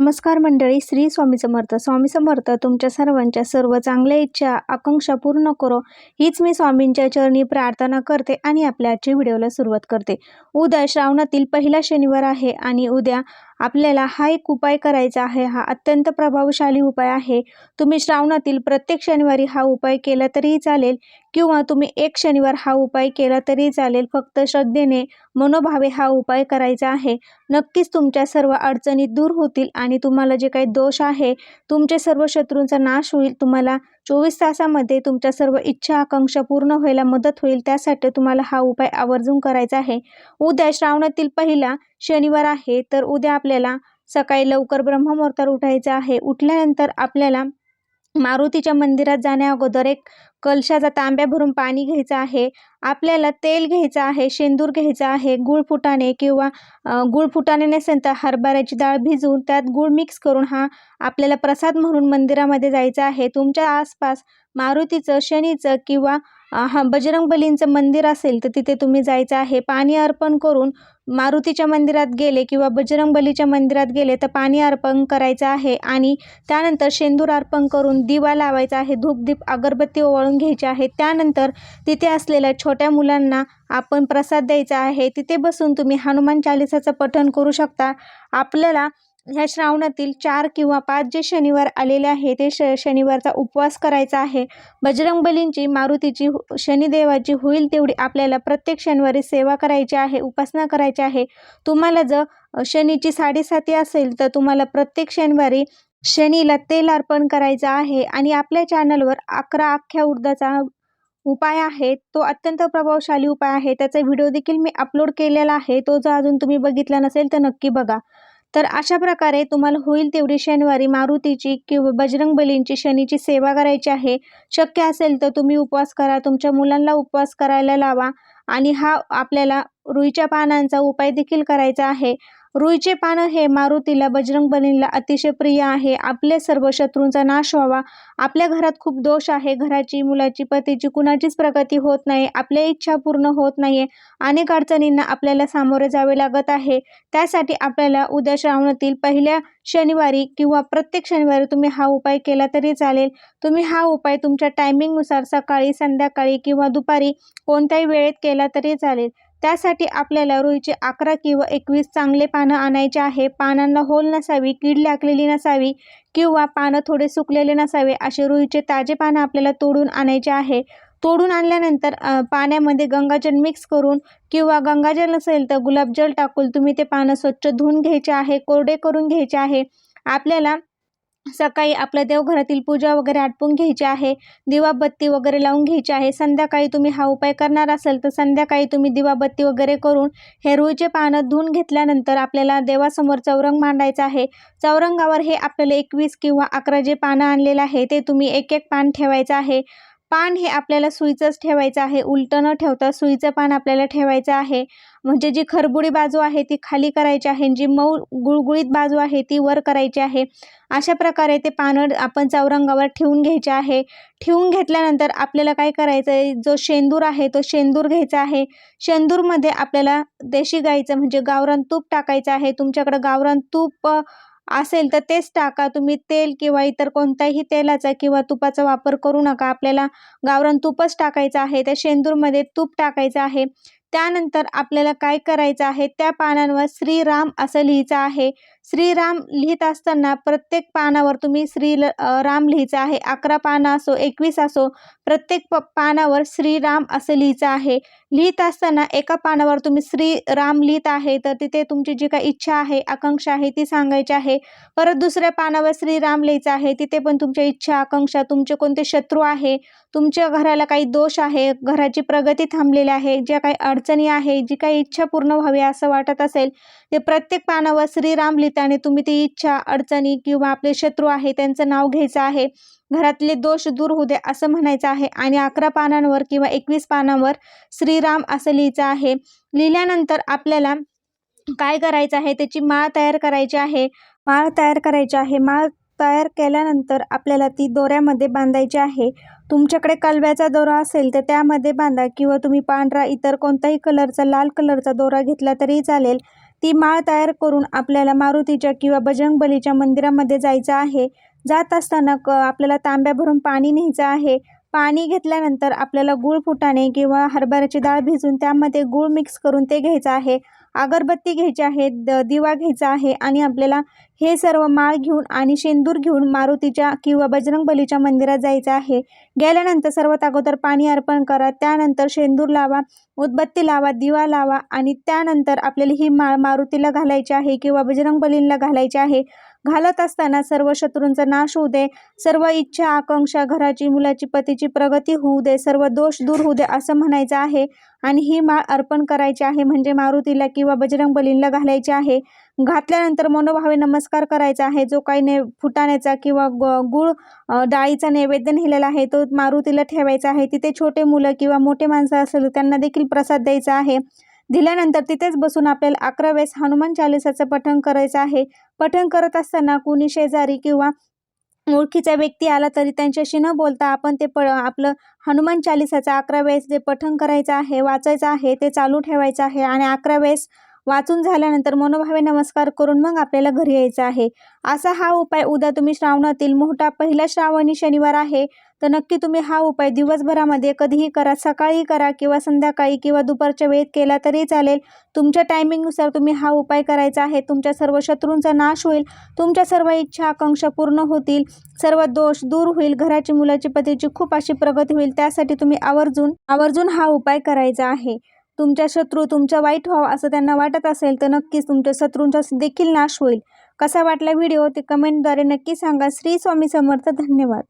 नमस्कार मंडळी श्री स्वामी समर्थ. स्वामी समर्थ तुमच्या सर्वांच्या सर्व चांगल्या इच्छा आकांक्षा पूर्ण करो. हीच मी स्वामींच्या चरणी प्रार्थना करते आणि आपल्या आजच्या व्हिडिओला सुरुवात करते. उद्या श्रावणातील पहिला शनिवार आहे आणि उद्या आपल्याला हा एक उपाय करायचा आहे. हा अत्यंत प्रभावशाली उपाय आहे. तुम्ही श्रावणातील प्रत्येक शनिवारी हा उपाय केला तरीही चालेल किंवा तुम्ही एक शनिवार हा उपाय केला तरीही चालेल. फक्त श्रद्धेने मनोभावे हा उपाय करायचा आहे. नक्कीच तुमच्या सर्व अडचणी दूर होतील आणि तुम्हाला जे काही दोष आहे तुमचे सर्व शत्रूंचा नाश होईल. तुम्हाला चोवीस तासामध्ये तुमच्या सर्व इच्छा आकांक्षा पूर्ण व्हायला मदत होईल. त्यासाठी तुम्हाला हा उपाय आवर्जून करायचा आहे. उद्या श्रावणातील पहिला शनिवार आहे. तर उद्या आपल्याला सकाळी लवकर ब्रह्ममुहूर्तावर उठायचं आहे. उठल्यानंतर आपल्याला मारुतीच्या मंदिरात जाण्या अगोदर एक कलशाचा तांब्या भरून पाणी घ्यायचं आहे. आपल्याला तेल घ्यायचं आहे शेंदूर घ्यायचा आहे गुळ फुटाणे किंवा गुळ फुटाणे नसेल तर हरभऱ्याची डाळ भिजवून त्यात गुळ मिक्स करून हा आपल्याला प्रसाद म्हणून मंदिरामध्ये जायचं आहे. तुमच्या आसपास मारुतीचं शनीचं किंवा हा बजरंगबलींचं मंदिर असेल तर तिथे तुम्ही जायचं आहे. पाणी अर्पण करून मारुतीच्या मंदिरात गेले किंवा बजरंगबलीच्या मंदिरात गेले तर पाणी अर्पण करायचं आहे आणि त्यानंतर शेंदूर अर्पण करून दिवा लावायचा आहे धूपदीप अगरबत्ती ओवाळून घ्यायची आहे. त्यानंतर तिथे असलेल्या छोट्या मुलांना आपण प्रसाद द्यायचा आहे. तिथे बसून तुम्ही हनुमान चालिसाचं पठण करू शकता. आपल्याला ह्या श्रावणातील चार किंवा पाच जे शनिवार आलेले आहे ते श शनिवारचा उपवास करायचा आहे. बजरंगबलींची मारुतीची शनिदेवाची होईल तेवढी आपल्याला प्रत्येक शनिवारी सेवा करायची आहे उपासना करायची आहे. तुम्हाला जर शनीची साडेसाती असेल तर तुम्हाला प्रत्येक शनिवारी शनीला तेल अर्पण करायचं आहे आणि आपल्या चॅनलवर अकरा अख्ख्या उर्दाचा उपाय आहे. तो अत्यंत प्रभावशाली उपाय आहे. त्याचा व्हिडिओ देखील मी अपलोड केलेला आहे. तो जर अजून तुम्ही बघितला नसेल तर नक्की बघा. तर अशा प्रकारे तुम्हाला होईल तेवढी शनिवारी मारुतीची किंवा बजरंग बलींची शनीची सेवा करायची आहे. शक्य असेल तर तुम्ही उपवास करा तुमच्या मुलांना उपवास करायला लावा आणि हा आपल्याला रुईच्या पानांचा उपाय देखील करायचा आहे. रुईचे पानं हे मारुतीला बजरंगबलीला अतिशय प्रिय आहे. आपले सर्व शत्रूंचा नाश व्हावा. आपल्या घरात खूप दोष आहे. घराची मुलाची पतीची कुणाचीच प्रगती होत नाही. आपल्या इच्छा पूर्ण होत नाहीये. अनेक अडचणींना आपल्याला सामोरे जावे लागत आहे. त्यासाठी आपल्याला उद्या श्रावणातील पहिल्या शनिवारी किंवा प्रत्येक शनिवारी तुम्ही हा उपाय केला तरी चालेल. तुम्ही हा उपाय तुमच्या टायमिंगनुसार सकाळी संध्याकाळी किंवा दुपारी कोणत्याही वेळेत केला तरी चालेल. त्यासाठी आपल्याला रुईचे अकरा किंवा एकवीस चांगले पानं आणायचे आहे. पानांना होल नसावी कीड लागलेली नसावी किंवा पानं थोडे सुकलेले नसावे असे रुईचे ताजे पानं आपल्याला तोडून आणायचे आहे. तोडून आणल्यानंतर पाण्यामध्ये गंगाजल मिक्स करून किंवा गंगाजल नसेल तर गुलाबजल टाकून तुम्ही ते पानं स्वच्छ धुवून घ्यायचे आहे कोरडे करून घ्यायचे आहे. आपल्याला सकाळी आपल्या देवघरातील पूजा वगैरे आटपून घ्यायची आहे दिवाबत्ती वगैरे लावून घ्यायची आहे. संध्याकाळी तुम्ही हा उपाय करणार असाल तर संध्याकाळी तुम्ही दिवाबत्ती वगैरे करून हेरूळचे पानं धुवून घेतल्यानंतर आपल्याला देवासमोर चौरंग मांडायचं आहे. चौरंगावर हे आपल्याला एकवीस किंवा अकरा जे पानं आणलेलं आहे ते तुम्ही एक एक पान ठेवायचं आहे. पान हे आपल्याला सुईचंच ठेवायचं आहे. उलटं न ठेवता सुईचं पान आपल्याला ठेवायचं आहे. म्हणजे जी खरबुडी बाजू आहे ती खाली करायची आहे जी मऊ गुळगुळीत बाजू आहे ती वर करायची आहे. अशा प्रकारे ते पानं आपण चौरंगावर ठेवून घ्यायचे आहे. ठेवून घेतल्यानंतर आपल्याला काय करायचं आहे? जो शेंदूर आहे तो शेंदूर घ्यायचा आहे. शेंदूरमध्ये आपल्याला देशी गाईचं म्हणजे गावरान तूप टाकायचं आहे. तुमच्याकडं गावरान तूप असेल तर तेच टाका. तुम्ही तेल किंवा इतर कोणत्याही तेलाचा किंवा तुपाचा वापर करू नका. आपल्याला गावरान तूपच टाकायचं आहे. त्या शेंदूरमध्ये तूप टाकायचं आहे. त्यानंतर आपल्याला काय करायचं आहे? त्या पानांवर श्रीराम असं लिहायचं आहे. श्रीराम लिहित असताना प्रत्येक पानावर तुम्ही श्री राम लिहायचं आहे. अकरा पानं असो एकवीस असो प्रत्येक प पानावर श्रीराम असं लिहायचं आहे. लिहित असताना एका पानावर तुम्ही श्री राम लिहित आहे तर तिथे तुमची जी काही इच्छा आहे आकांक्षा आहे ती सांगायची आहे. परत दुसऱ्या पानावर श्रीराम लिहायचं आहे तिथे पण तुमच्या इच्छा आकांक्षा तुमचे कोणते शत्रू आहे तुमच्या घराला काही दोष आहे घराची प्रगती थांबलेली आहे ज्या काही अडचणी आहे जी काही इच्छा पूर्ण व्हावी असं वाटत असेल ते प्रत्येक पानावर श्रीराम निमित्ताने तुम्ही ती इच्छा अडचणी किंवा आपले शत्रू आहे त्यांचं नाव घ्यायचं आहे. घरातले दोष दूर होऊ दे असं म्हणायचं आहे. आणि अकरा पानांवर किंवा एकवीस पानांवर श्रीराम असं लिहायचं आहे. लिहिल्यानंतर आपल्याला काय करायचं आहे? त्याची माळ तयार करायची आहे. माळ तयार करायची आहे. माळ तयार केल्यानंतर आपल्याला ती दोऱ्यामध्ये बांधायची आहे. तुमच्याकडे कलव्याचा दोरा असेल तर त्यामध्ये बांधा किंवा तुम्ही पांढरा इतर कोणताही कलरचा लाल कलरचा दोरा घेतला तरी चालेल. ती माळ तयार करून आपल्याला मारुतीच्या किंवा बजरंगबलीच्या मंदिरामध्ये जायचं आहे. जात असताना क आपल्याला तांब्या भरून पाणी न्यायचं आहे. पाणी घेतल्यानंतर आपल्याला गूळ फुटाणे किंवा हरभऱ्याची डाळ भिजून त्यामध्ये गूळ मिक्स करून ते घ्यायचं आहे. अगरबत्ती घ्यायची आहे द दिवा घ्यायचा आहे आणि आपल्याला हे सर्व माळ घेऊन आणि शेंदूर घेऊन मारुतीच्या किंवा बजरंगबलीच्या मंदिरात जायचं आहे. गेल्यानंतर सर्वात अगोदर पाणी अर्पण करा त्यानंतर शेंदूर लावा उदबत्ती लावा दिवा लावा आणि त्यानंतर आपल्याला ही माळ मारुतीला घालायची आहे किंवा बजरंगबलींना घालायची आहे. घालत असताना सर्व शत्रूंचा नाश होऊ दे सर्व इच्छा आकांक्षा घराची मुलाची पतीची प्रगती होऊ दे सर्व दोष दूर होऊ दे असं म्हणायचं आहे. आणि ही माळ अर्पण करायची आहे म्हणजे मारुतीला किंवा बजरंगबलींना घालायची आहे. घातल्यानंतर मनोभावे नमस्कार करायचा आहे. जो काही ने फुटाण्याचा किंवा ग गुळ डाळीचा नैवेद्य नेलेला आहे तो मारुतीला ठेवायचा आहे. तिथे छोटे मुलं किंवा मोठे माणसं असेल तर त्यांना देखील प्रसाद द्यायचा आहे. दिल्यानंतर तिथेच बसून आपल्याला अकरा वेळेस हनुमान चालिसाचं पठण करायचं आहे. पठण करत असताना कुणी शेजारी किंवा ओळखीचा व्यक्ती आला तरी त्यांच्याशी न बोलता आपण ते प आपलं हनुमान चालिसाचं अकरा वेळेस जे पठण करायचं आहे वाचायचं आहे ते चालू ठेवायचं आहे आणि अकरा वेळेस वाचून झाल्यानंतर मनोभावे नमस्कार करून मग आपल्याला घरी यायचं आहे. असा हा उपाय उद्या तुम्ही श्रावणातील मोठा पहिला श्रावणी शनिवार आहे. तर नक्की तुम्ही हा उपाय दिवसभरामध्ये कधीही करा. सकाळी करा किंवा संध्याकाळी किंवा दुपारच्या वेळेत केला तरी चालेल. तुमच्या टायमिंगनुसार तुम्ही हा उपाय करायचा आहे. तुमच्या सर्व शत्रूंचा नाश होईल. तुमच्या सर्व इच्छा आकांक्षा पूर्ण होतील. सर्व दोष दूर होईल. घराची मुलाची पतीची खूप अशी प्रगती होईल. त्यासाठी तुम्ही आवर्जून आवर्जून हा उपाय करायचा आहे. तुमच्या शत्रू तुमच्या वाईट व्हावं असं त्यांना वाटत असेल तर नक्कीच तुमच्या शत्रूंचा देखील नाश होईल. कसा वाटला व्हिडिओ ते कमेंटद्वारे नक्की सांगा. श्री स्वामी समर्थ. धन्यवाद.